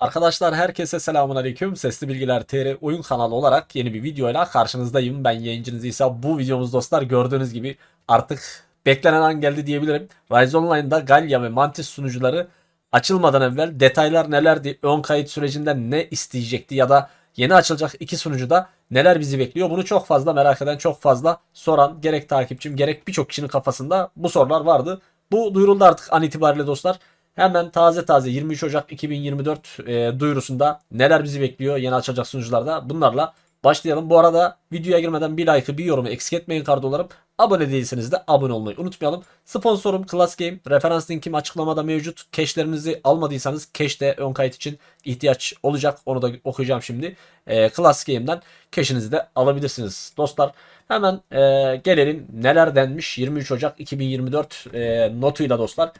Arkadaşlar herkese selamun aleyküm. Sesli Bilgiler TR oyun kanalı olarak yeni bir videoyla karşınızdayım. Ben yayıncınız İsa. Bu videomuz dostlar gördüğünüz gibi artık beklenen an geldi diyebilirim. Rise Online'da Galya ve Mantis sunucuları açılmadan evvel detaylar nelerdi, ön kayıt sürecinden ne isteyecekti ya da yeni açılacak iki sunucuda neler bizi bekliyor bunu çok fazla merak eden, çok fazla soran gerek takipçim gerek birçok kişinin kafasında bu sorular vardı. Bu duyuruldu artık an itibariyle dostlar. Hemen taze taze 23 Ocak 2024 e, duyurusunda neler bizi bekliyor yeni açılacak sunucularda bunlarla başlayalım. Bu arada videoya girmeden bir like'ı bir yorumu eksik etmeyin kardolarım. Abone değilseniz de abone olmayı unutmayalım. Sponsorum Class Game. Referans linkim açıklamada mevcut. Cache'lerinizi almadıysanız cache ön kayıt için ihtiyaç olacak. Onu da okuyacağım şimdi. E, Class Game'den cache'inizi de alabilirsiniz dostlar. Hemen e, gelelim neler denmiş 23 Ocak 2024 e, notuyla dostlar.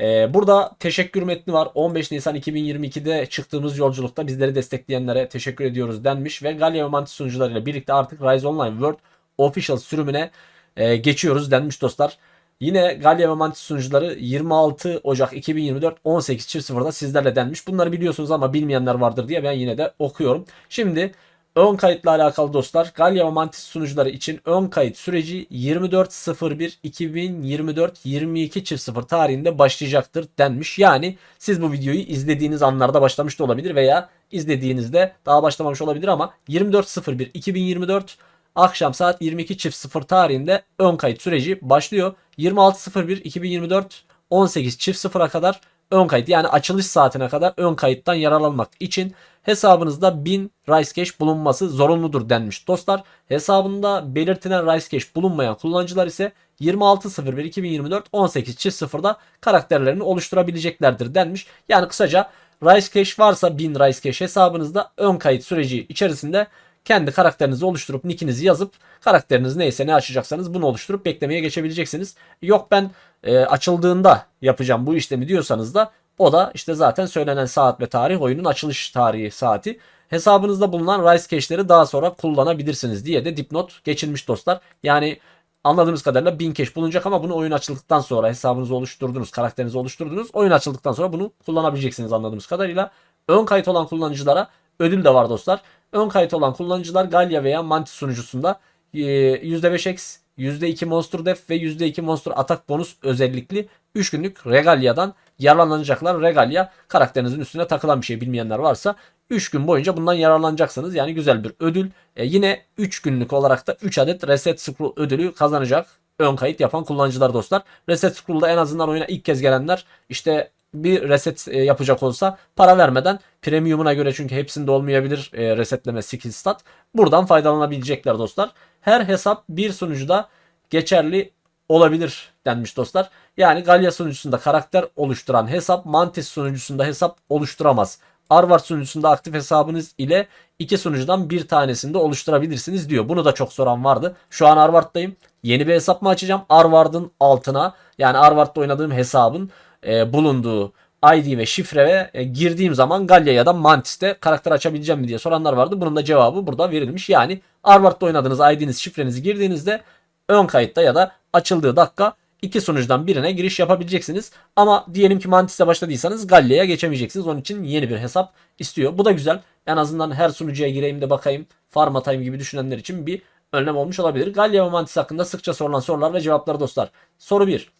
Ee, burada teşekkür metni var. 15 Nisan 2022'de çıktığımız yolculukta bizleri destekleyenlere teşekkür ediyoruz denmiş ve Galya ve Mantis sunucularıyla birlikte artık Rise Online World Official sürümüne e, geçiyoruz denmiş dostlar. Yine Galya ve Mantis sunucuları 26 Ocak 2024 18.00'da sizlerle denmiş. Bunları biliyorsunuz ama bilmeyenler vardır diye ben yine de okuyorum. Şimdi Ön kayıtla alakalı dostlar Galya ve Mantis sunucuları için ön kayıt süreci 24.01.2024-22.00 tarihinde başlayacaktır denmiş. Yani siz bu videoyu izlediğiniz anlarda başlamış da olabilir veya izlediğinizde daha başlamamış olabilir ama 24.01.2024 akşam saat 22.00 tarihinde ön kayıt süreci başlıyor. 26.01.2024 18.00'a kadar ön kayıt yani açılış saatine kadar ön kayıttan yararlanmak için hesabınızda 1000 Rice Cash bulunması zorunludur denmiş dostlar. Hesabında belirtilen Rice Cash bulunmayan kullanıcılar ise 26.01.2024 18.00'da karakterlerini oluşturabileceklerdir denmiş. Yani kısaca Rice Cash varsa 1000 Rice Cash hesabınızda ön kayıt süreci içerisinde kendi karakterinizi oluşturup nickinizi yazıp karakteriniz neyse ne açacaksanız bunu oluşturup beklemeye geçebileceksiniz. Yok ben e, açıldığında yapacağım bu işlemi diyorsanız da o da işte zaten söylenen saat ve tarih oyunun açılış tarihi saati. Hesabınızda bulunan Rice Cash'leri daha sonra kullanabilirsiniz diye de dipnot geçilmiş dostlar. Yani anladığımız kadarıyla 1000 cash bulunacak ama bunu oyun açıldıktan sonra hesabınızı oluşturdunuz, karakterinizi oluşturdunuz. Oyun açıldıktan sonra bunu kullanabileceksiniz anladığımız kadarıyla. Ön kayıt olan kullanıcılara ödül de var dostlar. Ön kayıt olan kullanıcılar Galya veya Mantis sunucusunda %5x, %2 Monster Def ve %2 Monster Atak bonus özellikli 3 günlük Regalia'dan yararlanacaklar. Regalia karakterinizin üstüne takılan bir şey bilmeyenler varsa 3 gün boyunca bundan yararlanacaksınız. Yani güzel bir ödül. E, yine 3 günlük olarak da 3 adet Reset Scroll ödülü kazanacak ön kayıt yapan kullanıcılar dostlar. Reset Scroll'da en azından oyuna ilk kez gelenler işte bir reset e, yapacak olsa para vermeden premiumuna göre çünkü hepsinde olmayabilir e, resetleme skill stat. Buradan faydalanabilecekler dostlar. Her hesap bir sunucuda geçerli olabilir denmiş dostlar. Yani Galya sunucusunda karakter oluşturan hesap Mantis sunucusunda hesap oluşturamaz. Arvard sunucusunda aktif hesabınız ile iki sunucudan bir tanesinde oluşturabilirsiniz diyor. Bunu da çok soran vardı. Şu an Arvard'dayım. Yeni bir hesap mı açacağım? Arvard'ın altına yani Arvard'da oynadığım hesabın e, bulunduğu ID ve şifre ve e, girdiğim zaman Galya ya da Mantis'te karakter açabileceğim mi diye soranlar vardı. Bunun da cevabı burada verilmiş. Yani Arvard'da oynadığınız ID'niz şifrenizi girdiğinizde ön kayıtta ya da açıldığı dakika iki sunucudan birine giriş yapabileceksiniz. Ama diyelim ki Mantis'te başladıysanız Galya'ya geçemeyeceksiniz. Onun için yeni bir hesap istiyor. Bu da güzel. En azından her sunucuya gireyim de bakayım. Farm atayım gibi düşünenler için bir önlem olmuş olabilir. Galya ve Mantis hakkında sıkça sorulan sorular ve cevapları dostlar. Soru 1.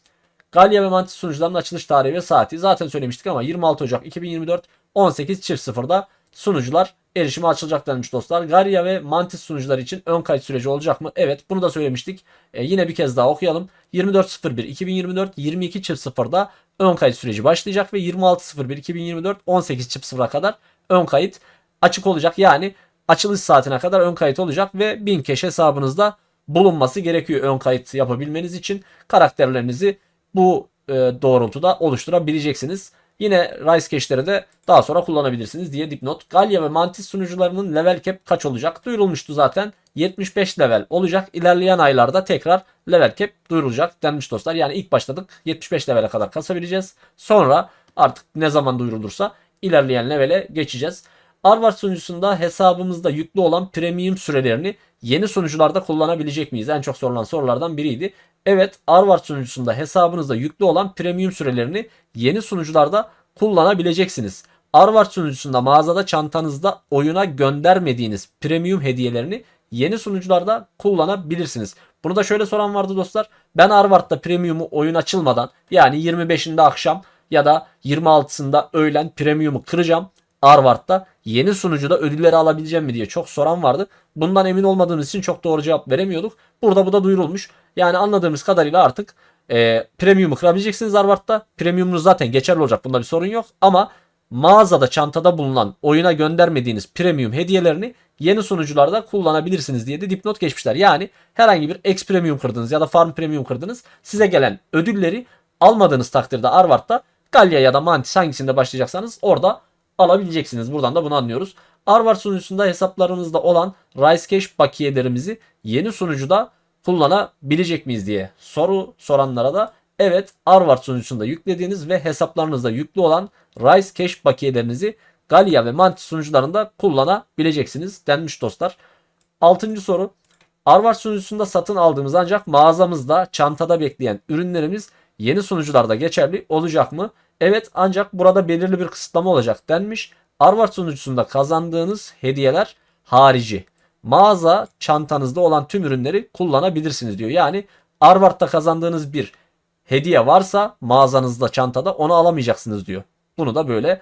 Galya ve Mantis sunucularının açılış tarihi ve saati zaten söylemiştik ama 26 Ocak 2024 18.00'da sunucular erişime açılacak denmiş dostlar. Galya ve Mantis sunucuları için ön kayıt süreci olacak mı? Evet bunu da söylemiştik. E, yine bir kez daha okuyalım. 24.01 2024 22.00'da ön kayıt süreci başlayacak ve 26.01 2024 18.00'a kadar ön kayıt açık olacak. Yani açılış saatine kadar ön kayıt olacak ve 1000 cash hesabınızda bulunması gerekiyor ön kayıt yapabilmeniz için. Karakterlerinizi bu e, doğrultuda oluşturabileceksiniz. Yine Rice Cache'leri de daha sonra kullanabilirsiniz diye dipnot. Galya ve Mantis sunucularının level cap kaç olacak? Duyurulmuştu zaten. 75 level olacak. İlerleyen aylarda tekrar level cap duyurulacak denmiş dostlar. Yani ilk başladık 75 levele kadar kasabileceğiz. Sonra artık ne zaman duyurulursa ilerleyen levele geçeceğiz. Arvard sunucusunda hesabımızda yüklü olan premium sürelerini yeni sunucularda kullanabilecek miyiz? En çok sorulan sorulardan biriydi. Evet Arvard sunucusunda hesabınızda yüklü olan premium sürelerini yeni sunucularda kullanabileceksiniz. Arvart sunucusunda mağazada çantanızda oyuna göndermediğiniz premium hediyelerini yeni sunucularda kullanabilirsiniz. Bunu da şöyle soran vardı dostlar. Ben Arvart'ta premium'u oyun açılmadan yani 25'inde akşam ya da 26'sında öğlen premium'u kıracağım. Arvart'ta yeni sunucuda ödülleri alabileceğim mi diye çok soran vardı. Bundan emin olmadığımız için çok doğru cevap veremiyorduk. Burada bu da duyurulmuş. Yani anladığımız kadarıyla artık e, premium'u kırabileceksiniz Arvart'ta. Premium'unuz zaten geçerli olacak. Bunda bir sorun yok. Ama mağazada çantada bulunan oyuna göndermediğiniz premium hediyelerini yeni sunucularda kullanabilirsiniz diye de dipnot geçmişler. Yani herhangi bir X Premium kırdınız ya da Farm Premium kırdınız. Size gelen ödülleri almadığınız takdirde Arvart'ta Galya ya da Mantis hangisinde başlayacaksanız orada alabileceksiniz. Buradan da bunu anlıyoruz. Arvart sunucusunda hesaplarınızda olan Rise Cash bakiyelerimizi yeni sunucuda kullanabilecek miyiz diye soru soranlara da evet Arvart sunucusunda yüklediğiniz ve hesaplarınızda yüklü olan Rise Cash bakiyelerinizi Galya ve Mantis sunucularında kullanabileceksiniz denmiş dostlar. Altıncı soru. Arvart sunucusunda satın aldığımız ancak mağazamızda çantada bekleyen ürünlerimiz yeni sunucularda geçerli olacak mı? Evet ancak burada belirli bir kısıtlama olacak denmiş. Arvart sunucusunda kazandığınız hediyeler harici. Mağaza çantanızda olan tüm ürünleri kullanabilirsiniz diyor. Yani Arvart'ta kazandığınız bir hediye varsa mağazanızda çantada onu alamayacaksınız diyor. Bunu da böyle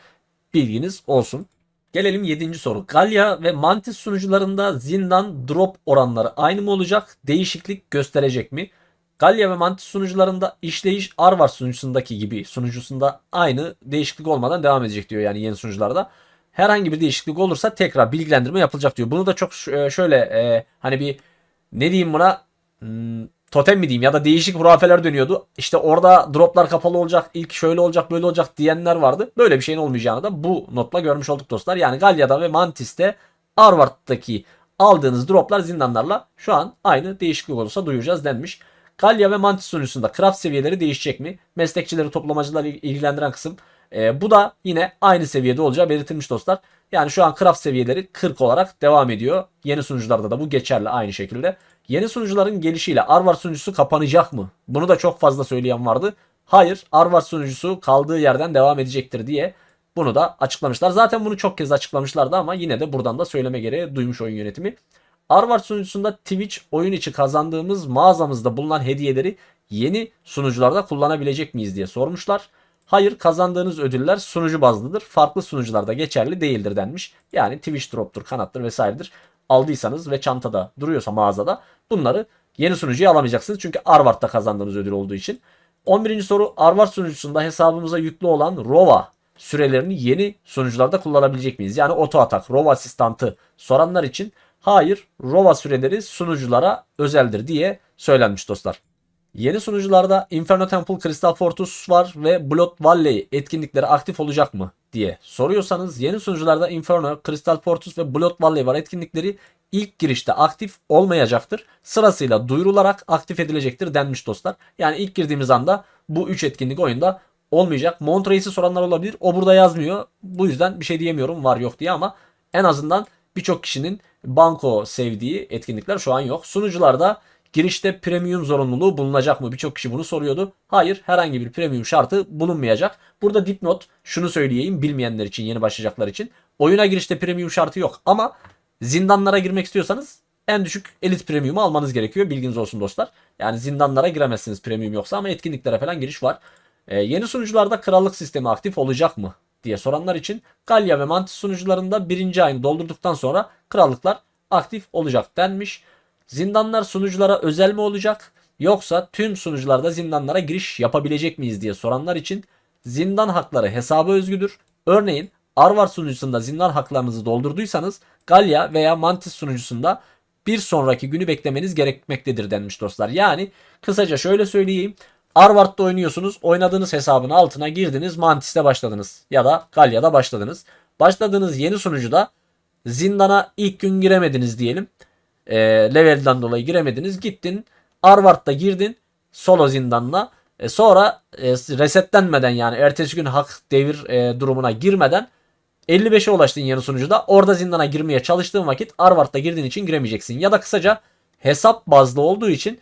bilginiz olsun. Gelelim 7. soru. Galya ve Mantis sunucularında zindan drop oranları aynı mı olacak? Değişiklik gösterecek mi? Galya ve Mantis sunucularında işleyiş Arvar sunucusundaki gibi sunucusunda aynı değişiklik olmadan devam edecek diyor yani yeni sunucularda. Herhangi bir değişiklik olursa tekrar bilgilendirme yapılacak diyor. Bunu da çok ş- şöyle e, hani bir ne diyeyim buna hmm, totem mi diyeyim ya da değişik hurafeler dönüyordu. İşte orada droplar kapalı olacak, ilk şöyle olacak, böyle olacak diyenler vardı. Böyle bir şeyin olmayacağını da bu notla görmüş olduk dostlar. Yani Galya'da ve Mantis'te Arvart'taki aldığınız droplar zindanlarla şu an aynı değişiklik olursa duyuracağız denmiş. Galya ve Mantis sunucusunda craft seviyeleri değişecek mi? Meslekçileri, toplamacıları ilgilendiren kısım. Ee, bu da yine aynı seviyede olacağı belirtilmiş dostlar. Yani şu an craft seviyeleri 40 olarak devam ediyor. Yeni sunucularda da bu geçerli aynı şekilde. Yeni sunucuların gelişiyle Arvar sunucusu kapanacak mı? Bunu da çok fazla söyleyen vardı. Hayır, Arvar sunucusu kaldığı yerden devam edecektir diye bunu da açıklamışlar. Zaten bunu çok kez açıklamışlardı ama yine de buradan da söyleme gereği duymuş oyun yönetimi. Arvar sunucusunda Twitch oyun içi kazandığımız mağazamızda bulunan hediyeleri yeni sunucularda kullanabilecek miyiz diye sormuşlar. Hayır kazandığınız ödüller sunucu bazlıdır. Farklı sunucularda geçerli değildir denmiş. Yani Twitch drop'tur, kanattır vesairedir. Aldıysanız ve çantada duruyorsa mağazada bunları yeni sunucuya alamayacaksınız. Çünkü Arvart'ta kazandığınız ödül olduğu için. 11. soru Arvart sunucusunda hesabımıza yüklü olan ROVA sürelerini yeni sunucularda kullanabilecek miyiz? Yani oto atak, ROVA asistantı soranlar için hayır ROVA süreleri sunuculara özeldir diye söylenmiş dostlar. Yeni sunucularda Inferno Temple, Crystal Fortress var ve Blood Valley etkinlikleri aktif olacak mı diye soruyorsanız yeni sunucularda Inferno, Crystal Fortress ve Blood Valley var etkinlikleri ilk girişte aktif olmayacaktır. Sırasıyla duyurularak aktif edilecektir denmiş dostlar. Yani ilk girdiğimiz anda bu 3 etkinlik oyunda olmayacak. Montrace'i soranlar olabilir. O burada yazmıyor. Bu yüzden bir şey diyemiyorum var yok diye ama en azından birçok kişinin banko sevdiği etkinlikler şu an yok. Sunucularda girişte premium zorunluluğu bulunacak mı? Birçok kişi bunu soruyordu. Hayır herhangi bir premium şartı bulunmayacak. Burada dipnot şunu söyleyeyim bilmeyenler için yeni başlayacaklar için. Oyuna girişte premium şartı yok ama zindanlara girmek istiyorsanız en düşük elit premium'u almanız gerekiyor. Bilginiz olsun dostlar. Yani zindanlara giremezsiniz premium yoksa ama etkinliklere falan giriş var. Ee, yeni sunucularda krallık sistemi aktif olacak mı diye soranlar için Galya ve Mantis sunucularında birinci ayını doldurduktan sonra krallıklar aktif olacak denmiş. Zindanlar sunuculara özel mi olacak yoksa tüm sunucularda zindanlara giriş yapabilecek miyiz diye soranlar için zindan hakları hesaba özgüdür. Örneğin Arvar sunucusunda zindan haklarınızı doldurduysanız Galya veya Mantis sunucusunda bir sonraki günü beklemeniz gerekmektedir denmiş dostlar. Yani kısaca şöyle söyleyeyim. Arvard'da oynuyorsunuz. Oynadığınız hesabın altına girdiniz. Mantis'te başladınız. Ya da Galya'da başladınız. Başladığınız yeni sunucuda zindana ilk gün giremediniz diyelim. E, levelden dolayı giremediniz. Gittin Arvard'da girdin. Solo zindanla. E, sonra e, resetlenmeden yani ertesi gün hak devir e, durumuna girmeden 55'e ulaştın yeni sunucuda. Orada zindana girmeye çalıştığın vakit Arvard'da girdiğin için giremeyeceksin. Ya da kısaca hesap bazlı olduğu için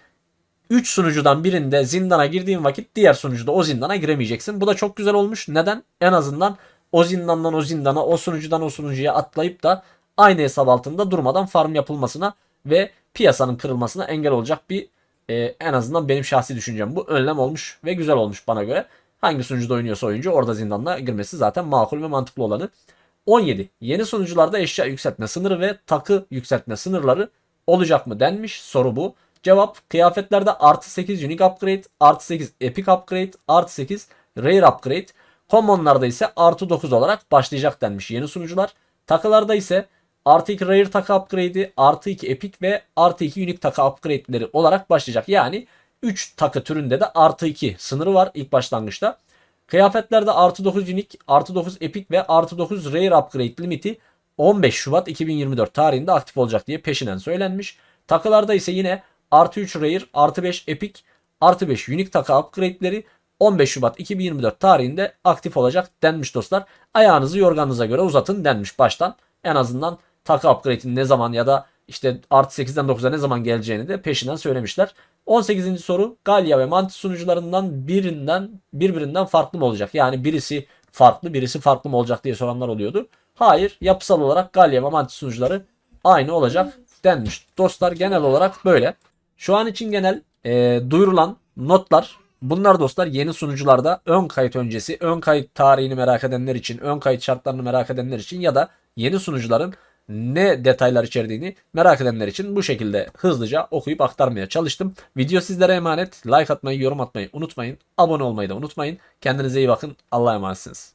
3 sunucudan birinde zindana girdiğin vakit diğer sunucuda o zindana giremeyeceksin. Bu da çok güzel olmuş. Neden? En azından o zindandan o zindana, o sunucudan o sunucuya atlayıp da aynı hesap altında durmadan farm yapılmasına ve piyasanın kırılmasına engel olacak bir e, en azından benim şahsi düşüncem bu önlem olmuş ve güzel olmuş bana göre. Hangi sunucuda oynuyorsa oyuncu orada zindanla girmesi zaten makul ve mantıklı olanı. 17. Yeni sunucularda eşya yükseltme sınırı ve takı yükseltme sınırları olacak mı denmiş. Soru bu. Cevap kıyafetlerde artı 8 unique upgrade, artı 8 epic upgrade, artı 8 rare upgrade. Common'larda ise artı 9 olarak başlayacak denmiş yeni sunucular. Takılarda ise artı 2 rare takı upgrade'i, artı 2 epic ve artı 2 unique takı upgrade'leri olarak başlayacak. Yani 3 takı türünde de artı 2 sınırı var ilk başlangıçta. Kıyafetlerde artı 9 unique, artı 9 epic ve artı 9 rare upgrade limiti 15 Şubat 2024 tarihinde aktif olacak diye peşinen söylenmiş. Takılarda ise yine artı 3 rare, artı 5 epic, artı 5 unique takı upgrade'leri 15 Şubat 2024 tarihinde aktif olacak denmiş dostlar. Ayağınızı yorganınıza göre uzatın denmiş baştan. En azından takı upgrade'in ne zaman ya da işte artı 8'den 9'a ne zaman geleceğini de peşinden söylemişler. 18. soru Galya ve Mantis sunucularından birinden birbirinden farklı mı olacak? Yani birisi farklı birisi farklı mı olacak diye soranlar oluyordu. Hayır yapısal olarak Galya ve Mantis sunucuları aynı olacak denmiş. Dostlar genel olarak böyle. Şu an için genel e, duyurulan notlar bunlar dostlar yeni sunucularda ön kayıt öncesi ön kayıt tarihini merak edenler için ön kayıt şartlarını merak edenler için ya da yeni sunucuların ne detaylar içerdiğini merak edenler için bu şekilde hızlıca okuyup aktarmaya çalıştım. Video sizlere emanet. Like atmayı, yorum atmayı unutmayın. Abone olmayı da unutmayın. Kendinize iyi bakın. Allah'a emanetsiniz.